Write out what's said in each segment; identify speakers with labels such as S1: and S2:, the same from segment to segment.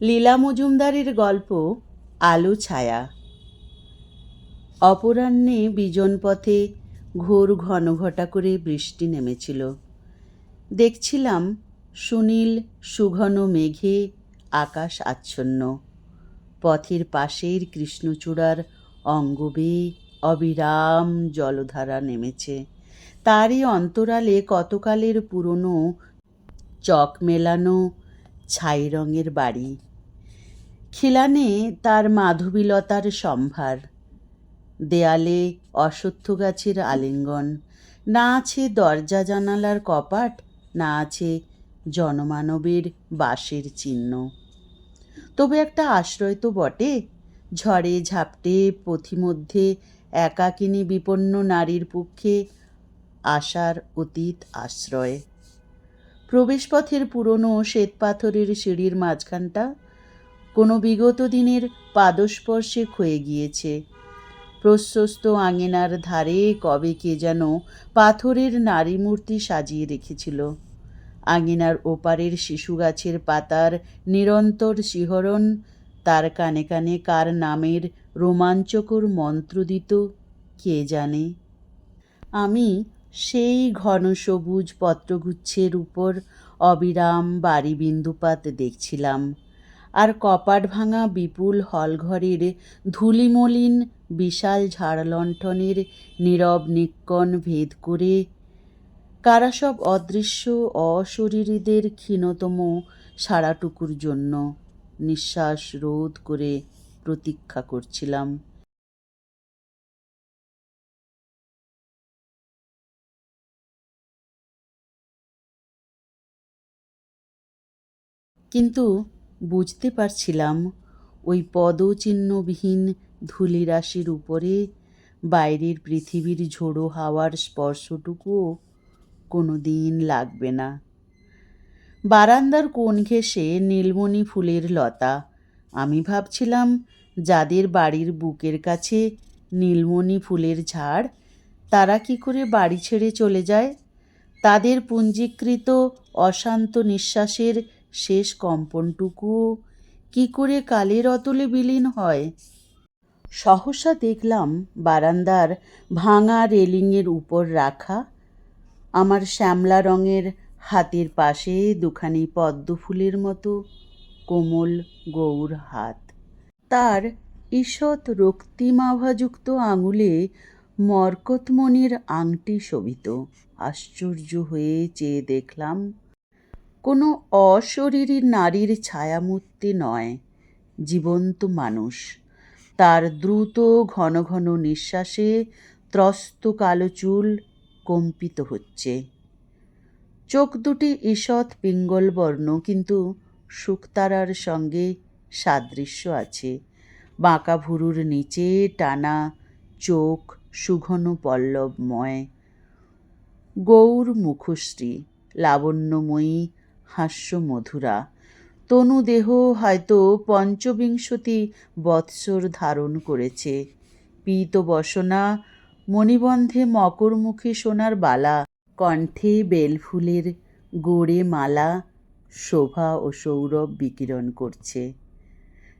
S1: লীলা মজুমদারের গল্প, আলো ছায়া। অপরাহ্নে বিজন পথে ঘোর ঘনঘটা করে বৃষ্টি নেমেছিল। দেখছিলাম সুনীল সুঘন মেঘে আকাশ আচ্ছন্ন। পথের পাশের কৃষ্ণচূড়ার অঙ্গবে অবিরাম জলধারা নেমেছে। তারই অন্তরালে কতকালের পুরনো চক মেলানো ছাই রঙের বাড়ি। খিলানে তার মাধবীলতার সম্ভার। দেয়ালে অশ্বত্থ গাছের আলিঙ্গন, না আছে দরজা জানালার কপাট, না আছে জনমানবের বাসের চিহ্ন। তবে একটা আশ্রয় তো বটে, ঝড়ে ঝাপটে পথিমধ্যে একাকিনী বিপন্ন নারীর পক্ষে আশার অতীত আশ্রয়। প্রবেশপথের পুরনো শ্বেতপাথরের সিঁড়ির মাঝখানটা কোনো বিগত দিনের পাদস্পর্শে ক্ষয়ে গিয়েছে। প্রশস্ত আঙিনার ধারে কবে কে যেন পাথরের নারী মূর্তি সাজিয়ে রেখেছিল। আঙিনার ওপারের শিশু গাছের পাতার নিরন্তর শিহরণ, তার কানে কানে কার নামের রোমাঞ্চকর মন্ত্র দিত, কে জানে? আমি সেই ঘন সবুজ পত্রগুচ্ছের উপর অবিরাম বাড়ি বিন্দুপাত দেখছিলাম। আর কপাট ভাঙা বিপুল হলঘরের ধুলিমলিন বিশাল ঝাড়লণ্ঠনের নীরব নিক্কণ ভেদ করে। কারা সব অদৃশ্য, অশরীরীদের ক্ষীণতম সারাটুকুর জন্য নিঃশ্বাস রোধ করে প্রতীক্ষা করছিলাম। কিন্তু বুঝতে পারছিলাম, ওই পদচিহ্নবিহীন ধূলিরাশির উপরে বাইরের পৃথিবীর ঝোড়ো হাওয়ার স্পর্শটুকুও কোনো দিন লাগবে না। বারান্দার কোণ ঘেঁষে নীলমণি ফুলের লতা। আমি ভাবছিলাম, যাদের বাড়ির বুকের কাছে নীলমণি ফুলের ঝাড়, তারা কি করে বাড়ি ছেড়ে চলে যায়? তাদের পুঞ্জীকৃত অশান্ত নিঃশ্বাসের শেষ কম্পনটুকুও কি করে কালের অতলে বিলীন হয়? সহসা দেখলাম বারান্দার ভাঙা রেলিংয়ের উপর রাখা, আমার শ্যামলা রঙের হাতের পাশে দুখানি পদ্ম ফুলের মতো কোমল গৌর হাত। তার ঈষৎ রক্তিমাভাযুক্ত আঙুলে মরকতমণির আংটি শোভিত। আশ্চর্য হয়ে চেয়ে দেখলাম কোনো অশরীরী নারীর ছায়ামূর্তি নয়, জীবন্ত মানুষ। তার দ্রুত ঘন ঘন নিঃশ্বাসে ত্রস্ত কালো চুল কম্পিত হচ্ছে। চোখ দুটি ঈষৎ পিঙ্গলবর্ণ, কিন্তু শুকতারার সঙ্গে সাদৃশ্য আছে। বাঁকা ভুরুর নিচে টানা চোখ সুঘন পল্লবময়। গৌর মুখশ্রী, লাবণ্যময়ী হাস্যমধুরা। তনুদেহ হয়তো পঞ্চবিংশতি বৎসর ধারণ করেছে। পীত বসনা, মণিবন্ধে মকরমুখী সোনার বালা, কণ্ঠে বেলফুলের গোড়ে মালা, শোভা ও সৌরভ বিকিরণ করছে।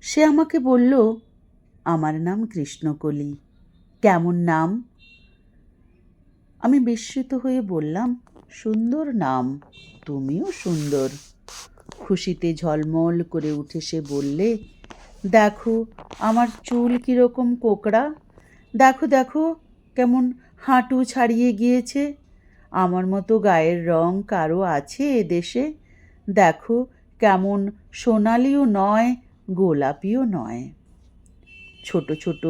S1: সে আমাকে বলল, আমার নাম কৃষ্ণকলি। কেমন নাম? আমি বিস্মিত হয়ে বললাম সুন্দর নাম, তুমিও সুন্দর। খুশিতে ঝলমল করে উঠে সে বললে, দেখো, আমার চুল কীরকম কোকড়া। দেখো দেখো, কেমন হাঁটু ছাড়িয়ে গিয়েছে। আমার মতো গায়ের রং কারও আছে এ দেশে? দেখো, কেমন সোনালিও নয়, গোলাপিও নয়। ছোট ছোট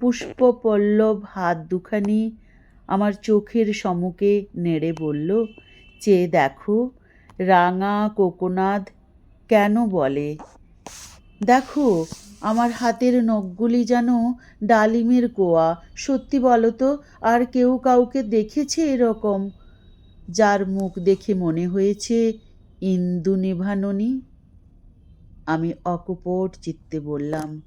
S1: পুষ্পপল্লব হাত দুখানি আমার চোখের সম্মুখে নেড়ে বলল চেয়ে দেখো, রাঙা কোকোনাদ কেন বলে? দেখো, আমার হাতের নখগুলি যেন ডালিমের কোয়া। সত্যি বলো তো, আর কেউ কাউকে দেখেছে এরকম? যার মুখ দেখে মনে হয়েছে, ইন্দু নিভাননি? আমি অকপট চিত্তে বললাম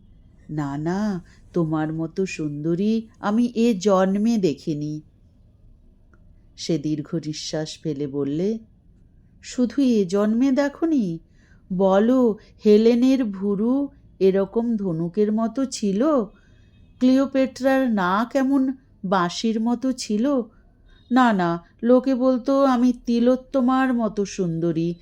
S1: না না তোমার মতো সুন্দরী আমি এ জন্মে দেখিনি। সে দীর্ঘ নিঃশ্বাস ফেলে বললে, শুধু এ জন্মে দেখনি? বলো, হেলেনের ভুরু এরকম ধনুকের মতো ছিল? ক্লিওপেট্রার নাক এমন বাঁশির মতো ছিল? না না, লোকে বলতো আমি তিলোত্তমার মতো সুন্দরী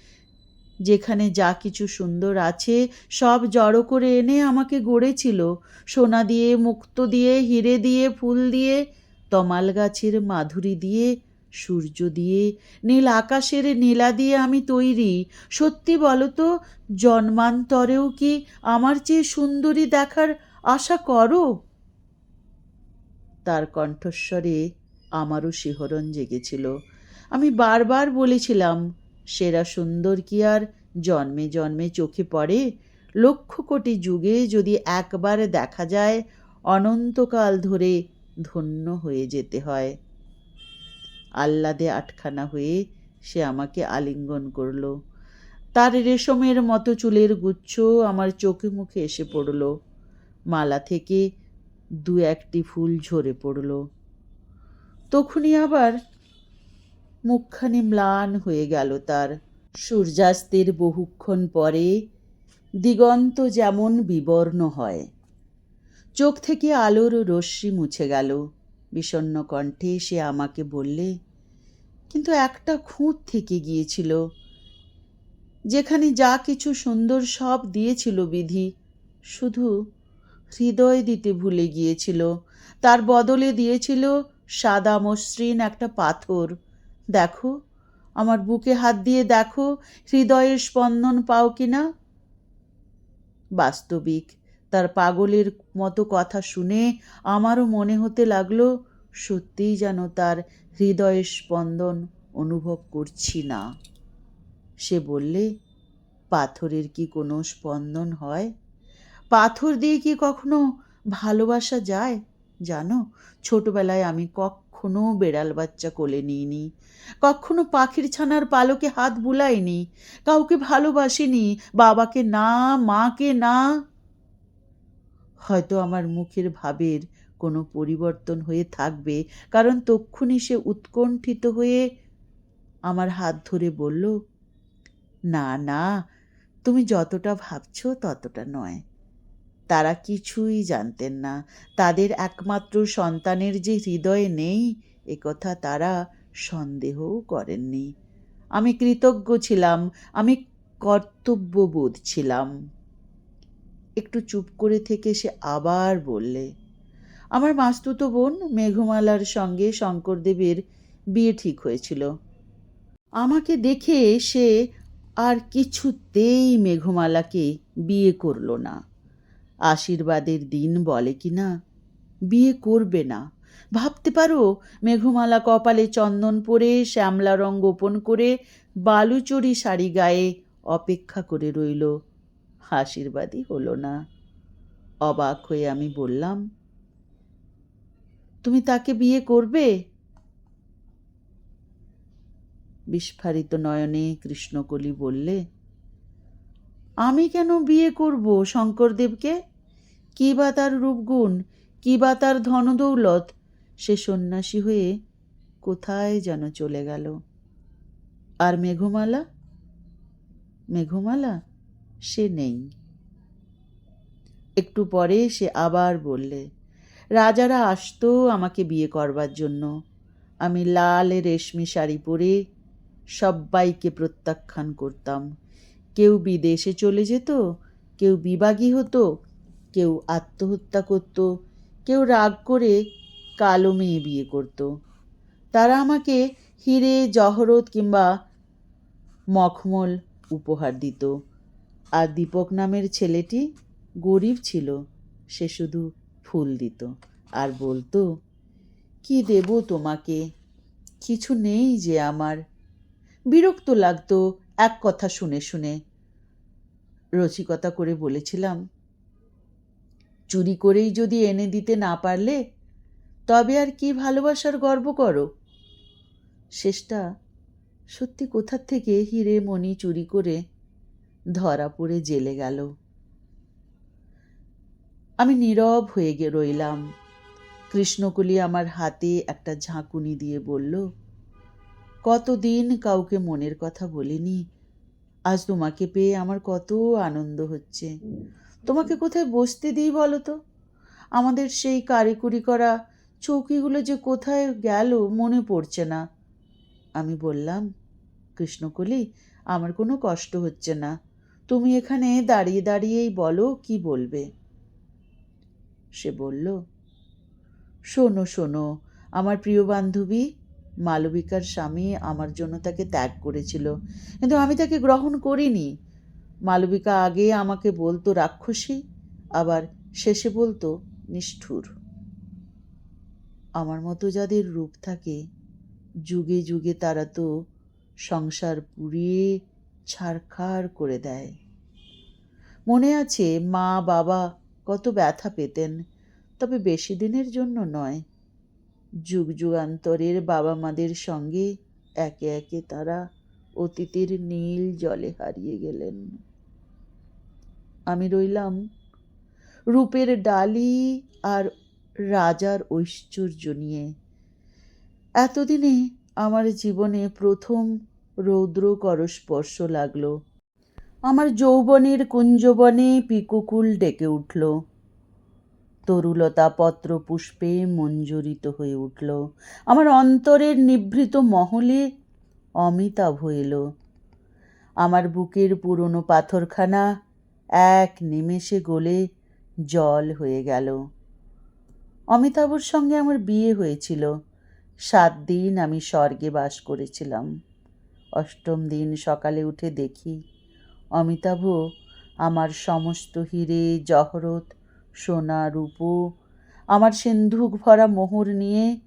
S1: যেখানে যা কিছু সুন্দর আছে সব জড়ো করে এনে আমাকে গড়েছিল। সোনা দিয়ে, মুক্ত দিয়ে, হিরে দিয়ে, ফুল দিয়ে, তমাল গাছের মাধুরী দিয়ে, সূর্য দিয়ে, নীল আকাশের নীলা দিয়ে আমি তৈরি। সত্যি বলো তো, জন্মান্তরেও কি আমার চেয়ে সুন্দরী দেখার আশা করো? তার কণ্ঠস্বরে আমারও শিহরণ জেগেছিল। আমি বারবার বলেছিলাম সেরা সুন্দর কি আর? জন্মে জন্মে চোখে পড়ে। লক্ষ কোটি যুগে যদি একবার দেখা যায়, অনন্তকাল ধরে ধন্য হয়ে যেতে হয়। আহ্লাদে আটখানা হয়ে সে আমাকে আলিঙ্গন করল। তার রেশমের মতো চুলের গুচ্ছ আমার চোখে মুখে এসে পড়ল। মালা থেকে দু একটি ফুল ঝরে পড়ল। তখনই আবার মুখখানি ম্লান হয়ে গেল তার। সূর্যাস্তের বহুক্ষণ পরে দিগন্ত যেমন বিবর্ণ হয়। চোখ থেকে আলোর রশ্মি মুছে গেল। বিষণ্ণ কণ্ঠে সে আমাকে বললে, কিন্তু একটা খুঁত থেকে গিয়েছিল, যেখানে যা কিছু সুন্দর সব দিয়েছিল বিধি, শুধু হৃদয় দিতে ভুলে গিয়েছিল। তার বদলে দিয়েছিল সাদা মসৃণ একটা পাথর দেখো, আমার বুকে হাত দিয়ে দেখো, হৃদয়ের স্পন্দন পাও কিনা? বাস্তবিক, তার পাগলের মতো কথা শুনে আমারও মনে হতে লাগল, সত্যিই যেন তার হৃদয়ের স্পন্দন অনুভব করছি না। সে বললে, পাথরের কি কোনো স্পন্দন হয়? পাথর দিয়ে কি কখনো ভালোবাসা যায়? জানো, ছোটবেলায় আমি কখনো বেড়াল বাচ্চা কোলে নিইনি, কখনো পাখির ছানার পালকে হাত বুলাইনি, কাউকে ভালোবাসিনি, বাবাকে না, মাকে না। হয়তো আমার মুখের ভাবের কোনো পরিবর্তন হয়ে থাকবে, কারণ তক্ষুনি সে উৎকণ্ঠিত হয়ে আমার হাত ধরে বলল, না না, তুমি যতটা ভাবছ ততটা নয়। তারা কিছুই জানতেন না। তাদের একমাত্র সন্তানের যে হৃদয়ে নেই একথা তারা সন্দেহও করেননি। আমি কৃতজ্ঞ ছিলাম, আমি কর্তব্যবোধ ছিলাম। একটু চুপ করে থেকে সে আবার বললে, আমার মাস্তুতো বোন মেঘমালার সঙ্গে শঙ্করদেবের বিয়ে ঠিক হয়েছিল। আমাকে দেখে সে আর কিছুতেই মেঘমালাকে বিয়ে করল না। আশীর্বাদের দিন বলে কি না? বিয়ে করবে না। ভাবতে পারো, মেঘমালা কপালে চন্দন পরে, শ্যামলা রং গোপন করে, বালুচরি শাড়ি গায়ে অপেক্ষা করে রইল। আশীর্বাদই হলো না। অবাক হয়ে আমি বললাম, তুমি তাকে বিয়ে করবে? বিস্ফারিত নয়নে কৃষ্ণকলি বললে আমি কেন বিয়ে করব শঙ্করদেবকে? কী বা তার রূপগুণ? কী বা তার ধনদৌলত? সে সন্ন্যাসী হয়ে কোথায় যেন চলে গেল? আর মেঘমালা? মেঘমালা, সে নেই। একটু পরে সে আবার বললে, রাজারা আসতো আমাকে বিয়ে করবার জন্য। আমি লাল রেশমি শাড়ি পরে সব্বাইকে প্রত্যাখ্যান করতাম। কেউ বিদেশে চলে যেত, কেউ বিবাগী হতো, কেউ আত্মহত্যা করত, কেউ রাগ করে কালো মেয়ে বিয়ে করত। তারা আমাকে হিরে, জহরত কিংবা মখমল উপহার দিত। আর দীপক নামের ছেলেটি গরিব ছিল, সে শুধু ফুল দিত। আর বলতো, কি দেব তোমাকে? কিছু নেই যে আমার। বিরক্ত লাগতো এক কথা শুনে শুনে রসিকতা করে বলেছিলাম, চুরি করেই যদি এনে দিতে না পারলে তবে আর কি ভালোবাসার গর্ব করো? শেষটা সত্যি কোথার থেকে হিরে মণি চুরি করে ধরা পড়ে জেলে গেল। আমি নীরব হয়ে গে রইলাম। কৃষ্ণকলি আমার হাতে একটা ঝাঁকুনি দিয়ে বলল কতদিন কাউকে মনের কথা বলিনি। আজ তোমাকে পেয়ে আমার কত আনন্দ হচ্ছে। তোমাকে কোথায় বসতে দিই বলো তো? আমাদের সেই কারিকুরি করা চৌকিগুলো যে কোথায় গেল মনে পড়ছে না। আমি বললাম, কৃষ্ণকলি, আমার কোনো কষ্ট হচ্ছে না। তুমি এখানে দাঁড়িয়ে দাঁড়িয়েই বলো কি বলবে? সে বলল, শোনো শোনো, আমার প্রিয় বান্ধবী মালবিকার স্বামী আমার জন্য তাকে ত্যাগ করেছিল, কিন্তু আমি তাকে গ্রহণ করিনি। মালবিকা আগে আমাকে বলতো, রাক্ষসী। আবার শেষে বলতো, নিষ্ঠুর। আমার মতো যাদের রূপ থাকে, যুগে যুগে তারা তো সংসার পুড়িয়ে ছারখার করে দেয়। মনে আছে মা বাবা কত ব্যথা পেতেন, তবে বেশি দিনের জন্য নয়। যুগ যুগান্তরের বাবা মাদের সঙ্গে একে একে তারা অতীতের নীল জলে হারিয়ে গেলেন। আমি রইলাম রূপের ডালি আর রাজার ঐশ্বর্য নিয়ে। এতদিনে আমার জীবনে প্রথম রৌদ্র করস্পর্শ লাগল। আমার যৌবনের কুঞ্জবনে পিকুকুল ডেকে উঠল। তরুলতা পত্র পুষ্পে মঞ্জরিত হয়ে উঠল। আমার অন্তরের নিভৃত মহলে অমিতাভ এলো। আমার বুকের পুরনো পাথরখানা এক নিমেষে গলে জল হয়ে গেল। অমিতাভর সঙ্গে আমার বিয়ে হয়েছিল। সাত দিন আমি স্বর্গে বাস করেছিলাম। অষ্টম দিন সকালে উঠে দেখি অমিতাভ আমার সমস্ত হিরে, জহরত সোনা রূপো, আমার সিন্ধুক ভরা মোহর নিয়ে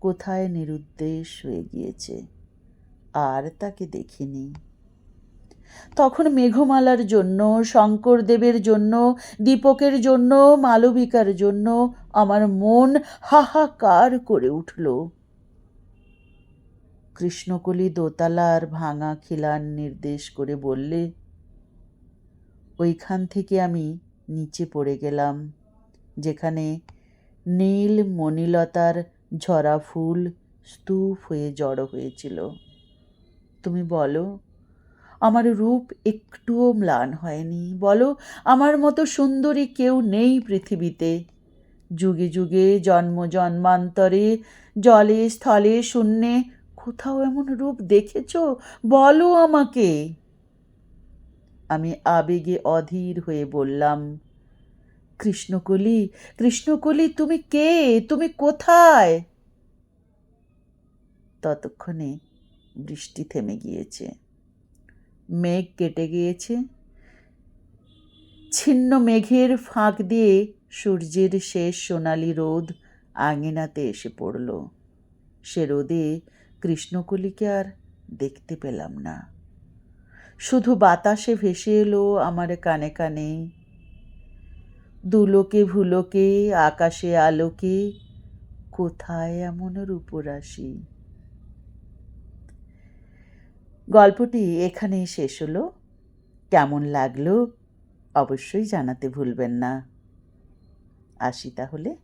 S1: কোথায় নিরুদ্দেশ হয়ে গিয়েছে? আর তাকে দেখিনি। তখন মেঘমালার জন্য শঙ্করদেবের জন্য, দীপকের জন্য, মালবিকার জন্য আমার মন হাহাকার করে উঠল। কৃষ্ণকলি দোতলার ভাঙা খিলান নির্দেশ করে বললে, ওইখান থেকে আমি নিচে পড়ে গেলাম, যেখানে নীল মণিলতার ঝরা ফুল স্তূপ হয়ে জড়ো হয়েছিল। তুমি বলো, আমার রূপ একটুও ম্লান হয়নি। বলো, আমার মতো সুন্দরী কেউ নেই পৃথিবীতে। যুগে যুগে, জন্ম জন্মান্তরে, জলে, স্থলে, শূন্যে কোথাও এমন রূপ দেখেছ? বলো আমাকে। আমি আবেগে অধীর হয়ে বললাম, কৃষ্ণকলি কৃষ্ণকলি, তুমি কে? তুমি কোথায়? ততক্ষণে বৃষ্টি থেমে গিয়েছে। মেঘ কেটে গিয়েছে। ছিন্ন মেঘের ফাঁক দিয়ে সূর্যের শেষ সোনালি রোদ আঙিনাতে এসে পড়ল। সে রোদে কৃষ্ণকলিকে আর দেখতে পেলাম না। শুধু বাতাসে ভেসে এলো আমার কানে কানে। দুলোকে, ভুলোকে, আকাশে আলোকে, কোথায় এমন রূপরাশি? গল্পটি এখানেই শেষ হলো। কেমন লাগল অবশ্যই জানাতে ভুলবেন না। আসি তাহলে।